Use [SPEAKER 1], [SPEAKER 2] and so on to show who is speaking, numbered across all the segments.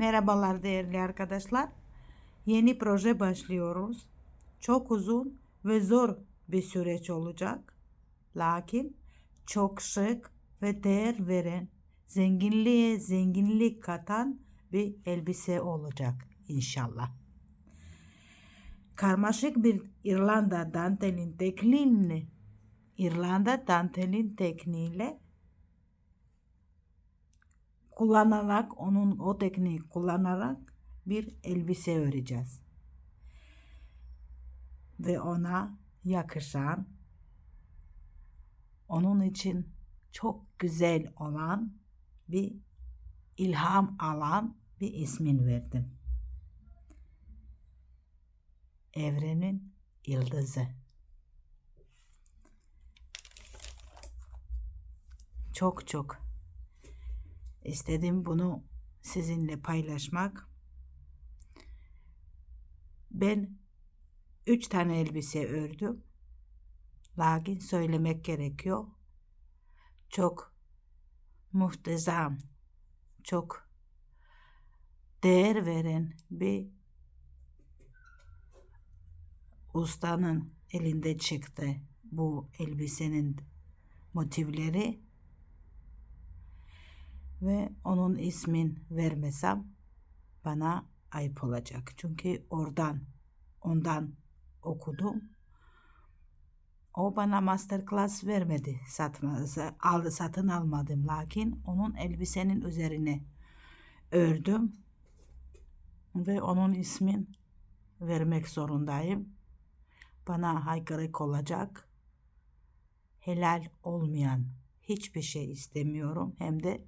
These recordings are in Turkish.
[SPEAKER 1] Merhabalar değerli arkadaşlar. Yeni proje başlıyoruz. Çok uzun ve zor bir süreç olacak. Lakin çok şık ve değer veren, zenginliğe zenginlik katan bir elbise olacak inşallah. Karmaşık bir İrlanda dantelin tekniğini İrlanda dantelin tekniğiyle kullanarak onun o tekniği kullanarak bir elbise öreceğiz. Ve ona yakışan onun için çok güzel olan bir ilham alan bir ismin verdim. Evrenin yıldızı. Çok çok istedim bunu sizinle paylaşmak. Ben üç tane elbise ördüm. Lakin söylemek gerekiyor. Çok muhteşem, çok değer veren bir ustanın elinde çıktı bu elbisenin motifleri ve onun ismin vermesem bana ayıp olacak. Çünkü oradan ondan okudum. O bana masterclass vermedi. Satma, aldı, satın almadım. Lakin onun elbisenin üzerine ördüm. Ve onun ismin vermek zorundayım. Bana haykırık olacak. Helal olmayan hiçbir şey istemiyorum. Hem de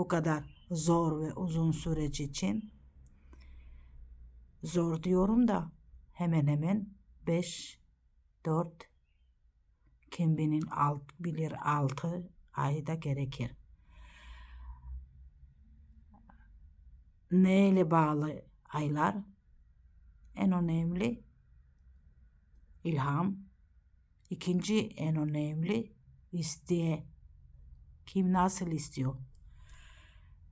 [SPEAKER 1] bu kadar zor ve uzun süreç için zor diyorum da hemen hemen 5 4 kim bilir alt, bilir 6 ayda gerekir. Neyle bağlı aylar? En önemli ilham. İkinci en önemli isteye. Kim nasıl istiyor?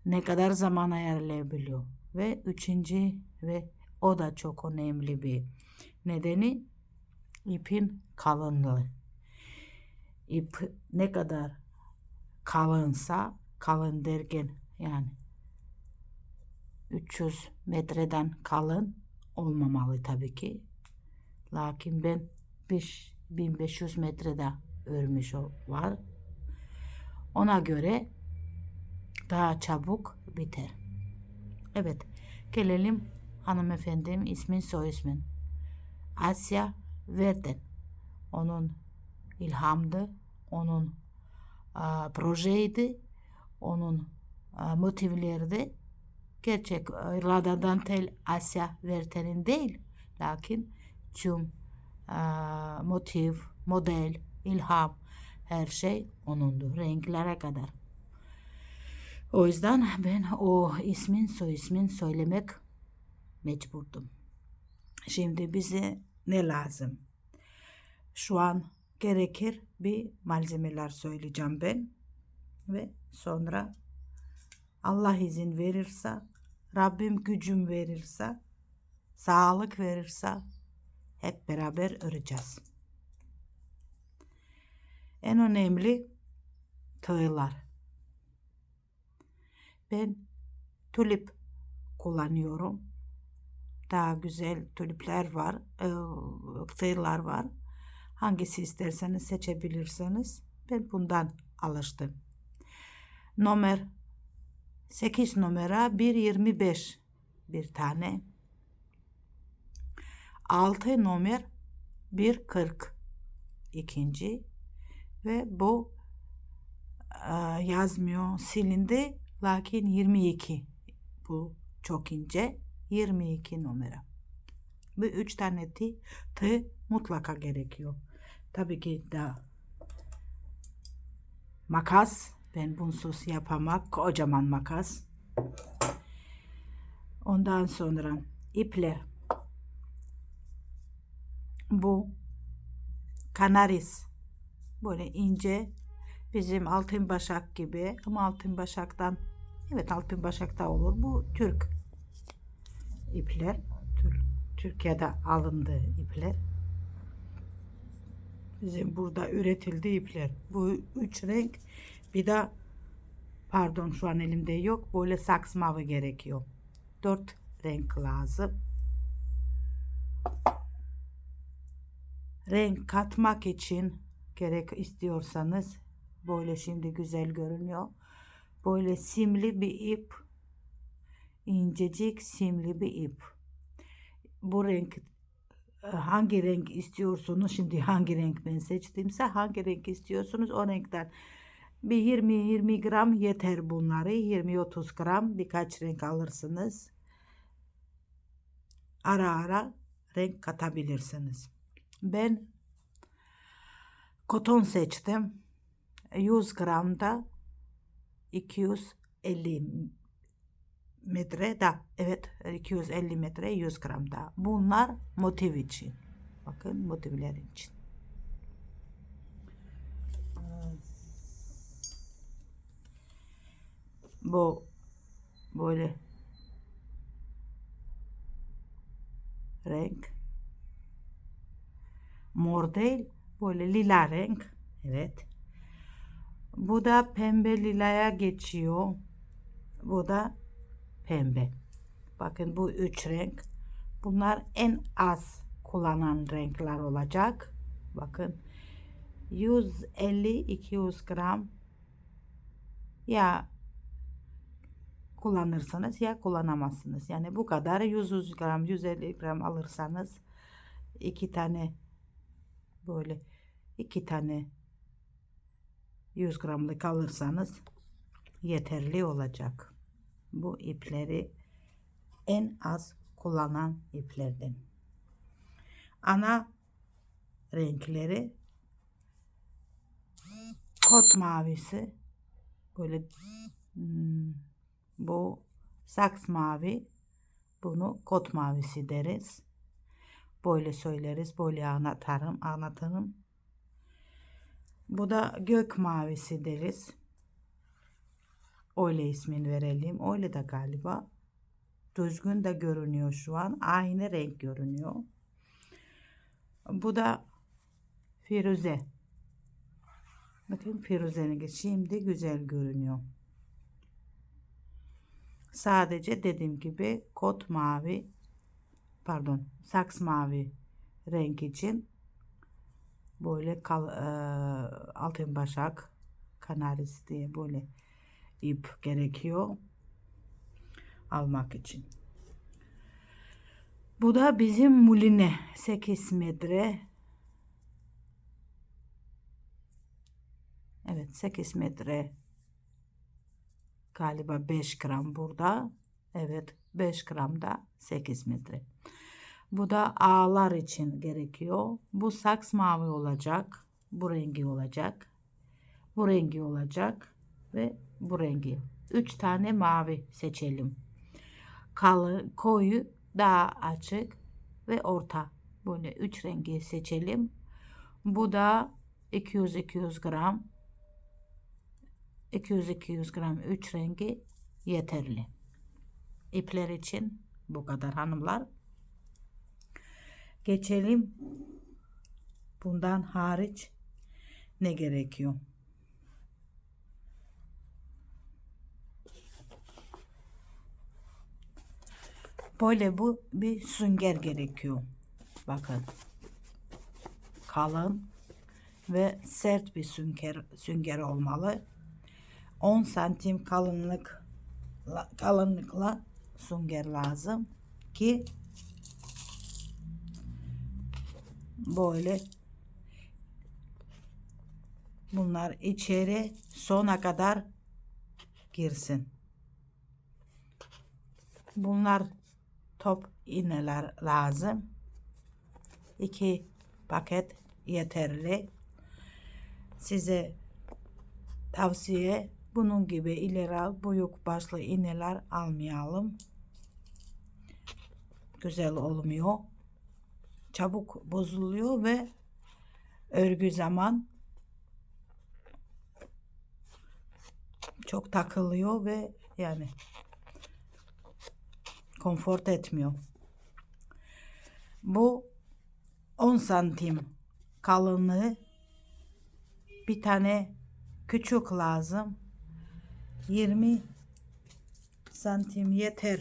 [SPEAKER 1] Ne kadar zaman ayarlayabiliyor. Ve üçüncü ve o da çok önemli bir nedeni ipin kalınlığı. İp ne kadar kalınsa kalın derken yani 300 metreden kalın olmamalı tabii ki. Lakin ben 5, 1500 metrede örmüş var. Ona göre daha çabuk biter. Evet, gelelim hanımefendim ismin soy ismin. Asya Verden. Onun ilhamdı, onun a, projeydi, onun a, motivlerdi. Gerçek İrlanda Dantel Asya Verten'in değil. Lakin tüm a, motiv, model, ilham her şey onundu. Renklere kadar. O yüzden ben o ismin soy ismin söylemek mecburdum. Şimdi bize ne lazım? Şu an gerekir bir malzemeler söyleyeceğim ben. Ve sonra Allah izin verirse, Rabbim gücüm verirse, sağlık verirse hep beraber öreceğiz. En önemli tığlar. Ben tulip kullanıyorum. Daha güzel tulipler var, e, var. Hangisi isterseniz seçebilirsiniz. Ben bundan alıştım. Numara 8 numara 1.25 bir tane. 6 numara 1.40 ikinci ve bu yazmıyor silindi Lakin 22 bu çok ince 22 numara. Bu üç tane tığ, tığ mutlaka gerekiyor. Tabii ki da makas ben bunsuz yapamak kocaman makas. Ondan sonra ipler. Bu kanaris böyle ince Bizim altın başak gibi ama altın başaktan evet altın başakta olur. Bu Türk ipler. Tür- Türkiye'de alındı ipler. Bizim burada üretildi ipler. Bu üç renk bir de pardon şu an elimde yok. Böyle saks mavi gerekiyor. Dört renk lazım. Renk katmak için gerek istiyorsanız böyle şimdi güzel görünüyor. Böyle simli bir ip incecik simli bir ip. Bu renk e, hangi renk istiyorsunuz? Şimdi hangi renk ben seçtimse hangi renk istiyorsunuz? O renkten bir 20-20 gram yeter bunları. 20-30 gram birkaç renk alırsınız. Ara ara renk katabilirsiniz. Ben koton seçtim 100 gramda 250 metre da evet 250 metre 100 gram da. Bunlar motiv için. Bakın motivler için. Bu böyle renk mor değil böyle lila renk evet bu da pembe lilaya geçiyor bu da pembe. Bakın bu üç renk. Bunlar en az kullanan renkler olacak. Bakın 150-200 gram ya kullanırsınız ya kullanamazsınız. Yani bu kadar 100 gram 150 gram alırsanız iki tane böyle iki tane 100 gramlık alırsanız yeterli olacak bu ipleri en az kullanan iplerden. Ana renkleri kot mavisi böyle hmm, bu saks mavi bunu kot mavisi deriz. Böyle söyleriz, böyle anlatırım, anlatırım. Bu da gök mavisi deriz. Öyle ismini verelim. Öyle de galiba. Düzgün de görünüyor şu an. Aynı renk görünüyor. Bu da Firuze. Bakın Firuze'nin şimdi güzel görünüyor. Sadece dediğim gibi kot mavi pardon saks mavi renk için böyle kal, e, altın başak kanaris diye böyle ip gerekiyor almak için. Bu da bizim muline 8 metre. Evet 8 metre galiba 5 gram burada. Evet 5 gram da 8 metre. Bu da ağlar için gerekiyor. Bu saks mavi olacak. Bu rengi olacak. Bu rengi olacak. Ve bu rengi. Üç tane mavi seçelim. Kalın, koyu, daha açık ve orta. Böyle üç rengi seçelim. Bu da 200-200 gram. 200-200 gram üç rengi yeterli. İpler için bu kadar hanımlar. Geçelim. Bundan hariç ne gerekiyor? Böyle bu bir sünger gerekiyor. Bakın. Kalın ve sert bir sünger, sünger olmalı. 10 santim kalınlık kalınlıkla sünger lazım ki böyle bunlar içeri sona kadar girsin. Bunlar top iğneler lazım. İki paket yeterli. Size tavsiye bunun gibi ileri büyük başlı iğneler almayalım. Güzel olmuyor. Çabuk bozuluyor ve örgü zaman çok takılıyor ve yani konfort etmiyor. Bu 10 santim kalınlığı bir tane küçük lazım. 20 santim yeter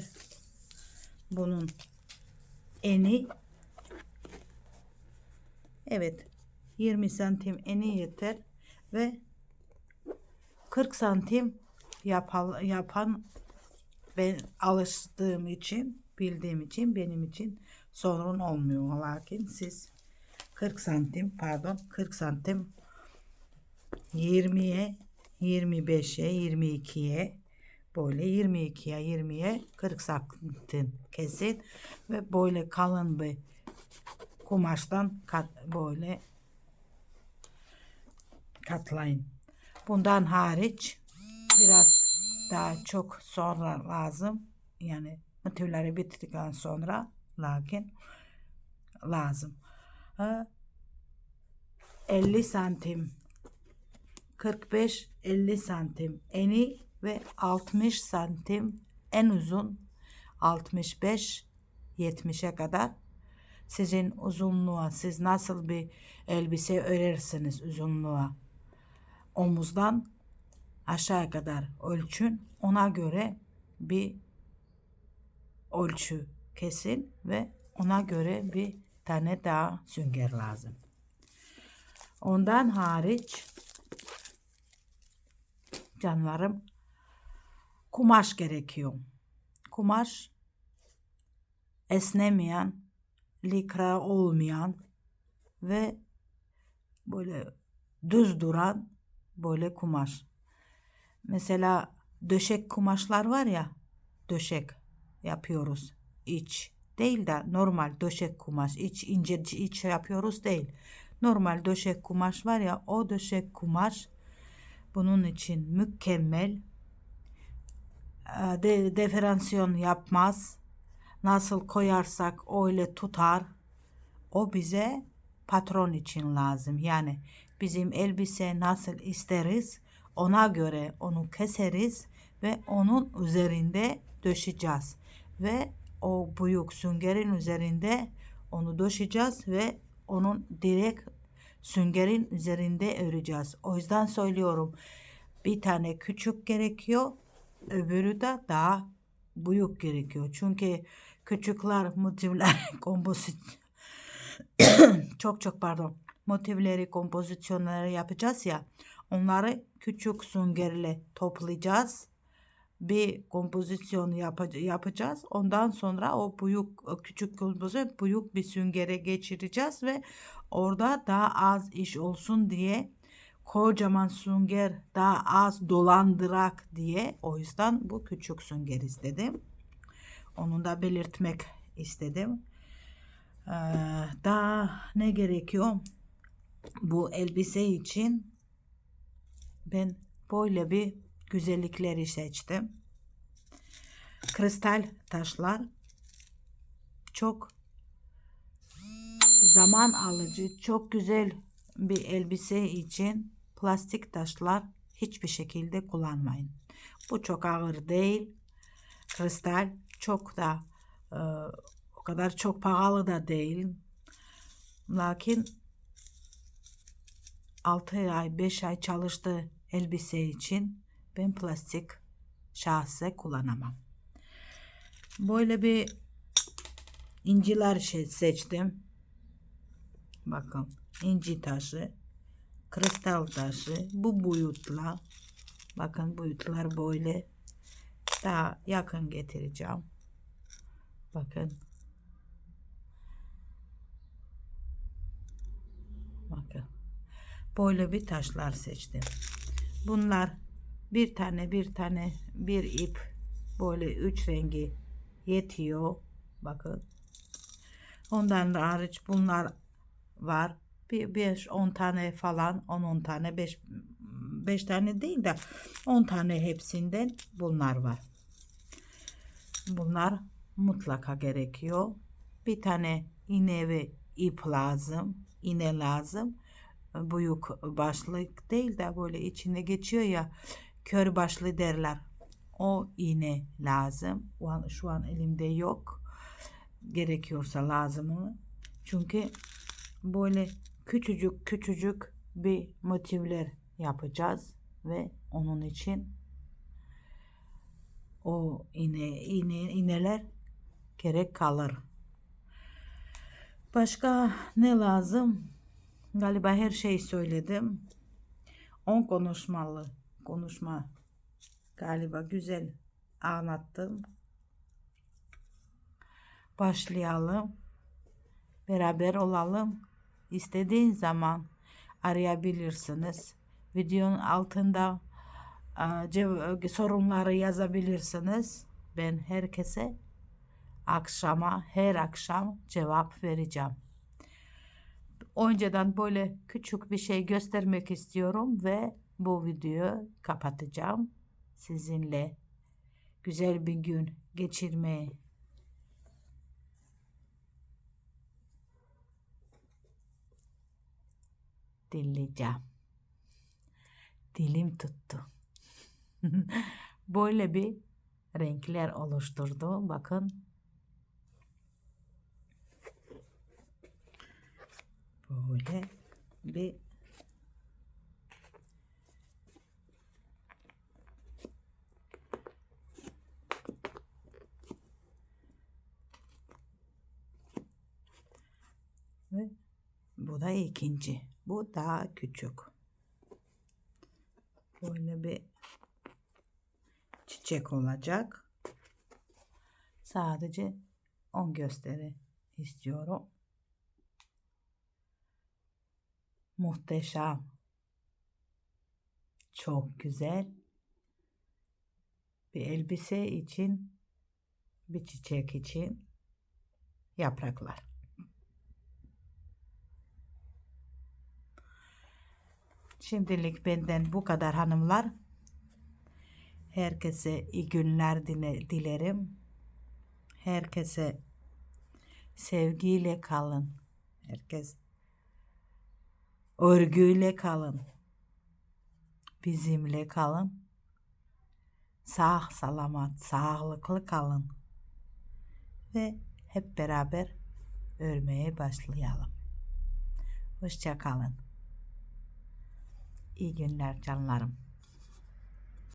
[SPEAKER 1] bunun eni. Evet 20 santim eni yeter ve 40 santim yapal, yapan ben alıştığım için bildiğim için benim için sorun olmuyor. Lakin siz 40 santim pardon 40 santim 20'ye 25'e 22'ye böyle 22'ye 20'ye 40 santim kesin ve böyle kalın bir kumaştan kat, böyle katlayın. Bundan hariç biraz daha çok sonra lazım. Yani motifleri bitirdikten sonra lakin lazım. Ha, 50 santim 45-50 santim eni ve 60 santim en uzun 65 70'e kadar sizin uzunluğa siz nasıl bir elbise örersiniz uzunluğa omuzdan aşağı kadar ölçün ona göre bir ölçü kesin ve ona göre bir tane daha sünger lazım. Ondan hariç canlarım kumaş gerekiyor. Kumaş esnemeyen, likra olmayan ve böyle düz duran böyle kumaş. Mesela döşek kumaşlar var ya, döşek yapıyoruz. iç değil de normal döşek kumaş, iç ince iç yapıyoruz değil. Normal döşek kumaş var ya, o döşek kumaş bunun için mükemmel. De, diferansiyon yapmaz. Nasıl koyarsak öyle tutar. O bize patron için lazım. Yani bizim elbise nasıl isteriz ona göre onu keseriz ve onun üzerinde döşeceğiz. Ve o büyük süngerin üzerinde onu döşeceğiz ve onun direkt süngerin üzerinde öreceğiz. O yüzden söylüyorum bir tane küçük gerekiyor öbürü de daha büyük gerekiyor. Çünkü küçükler motifler kompozit çok çok pardon motifleri kompozisyonları yapacağız ya onları küçük süngerle toplayacağız bir kompozisyon yap yapacağız. Ondan sonra o büyük o küçük kompozisyon büyük bir süngere geçireceğiz ve orada daha az iş olsun diye kocaman sünger daha az dolandırak diye o yüzden bu küçük sünger istedim. Onu da belirtmek istedim. Ee, daha ne gerekiyor? Bu elbise için ben böyle bir güzellikleri seçtim. Kristal taşlar çok zaman alıcı, çok güzel bir elbise için plastik taşlar hiçbir şekilde kullanmayın. Bu çok ağır değil. Kristal çok da e, o kadar çok pahalı da değil. Lakin 6 ay 5 ay çalıştı elbise için ben plastik şahse kullanamam. Böyle bir inciler şey seçtim. Bakın inci taşı, kristal taşı bu boyutla bakın boyutlar böyle daha yakın getireceğim. Bakın. Bakın. Böyle bir taşlar seçtim. Bunlar bir tane bir tane bir ip böyle üç rengi yetiyor. Bakın. Ondan da hariç bunlar var. Bir 5 10 tane falan 10 10 tane 5 5 tane değil de 10 tane hepsinden bunlar var. Bunlar mutlaka gerekiyor. Bir tane iğne ve ip lazım. İğne lazım. Büyük başlık değil de böyle içinde geçiyor ya kör başlı derler. o iğne lazım. Şu an elimde yok. Gerekiyorsa lazım mı? Çünkü böyle küçücük küçücük bir motifler yapacağız ve onun için o iğne, iğne iğneler gerek kalır. Başka ne lazım? Galiba her şeyi söyledim. 10 konuşmalı konuşma galiba güzel anlattım. Başlayalım. Beraber olalım. İstediğin zaman arayabilirsiniz. Videonun altında e, cev- sorunları yazabilirsiniz. Ben herkese akşama her akşam cevap vereceğim. Önceden böyle küçük bir şey göstermek istiyorum ve bu videoyu kapatacağım. Sizinle güzel bir gün geçirmeye dinleyeceğim. Dilim tuttu. Böyle bir renkler oluşturdu. Bakın. Böyle bir ve bu da ikinci. Bu daha küçük. Böyle bir çiçek olacak. Sadece 10 gösteri istiyorum. Muhteşem. Çok güzel. Bir elbise için, bir çiçek için yapraklar. Şimdilik benden bu kadar hanımlar. Herkese iyi günler dile- dilerim. Herkese sevgiyle kalın. Herkes örgüyle kalın. Bizimle kalın. Sağ salamat, sağlıklı kalın. Ve hep beraber örmeye başlayalım. Hoşça kalın. İyi günler canlarım.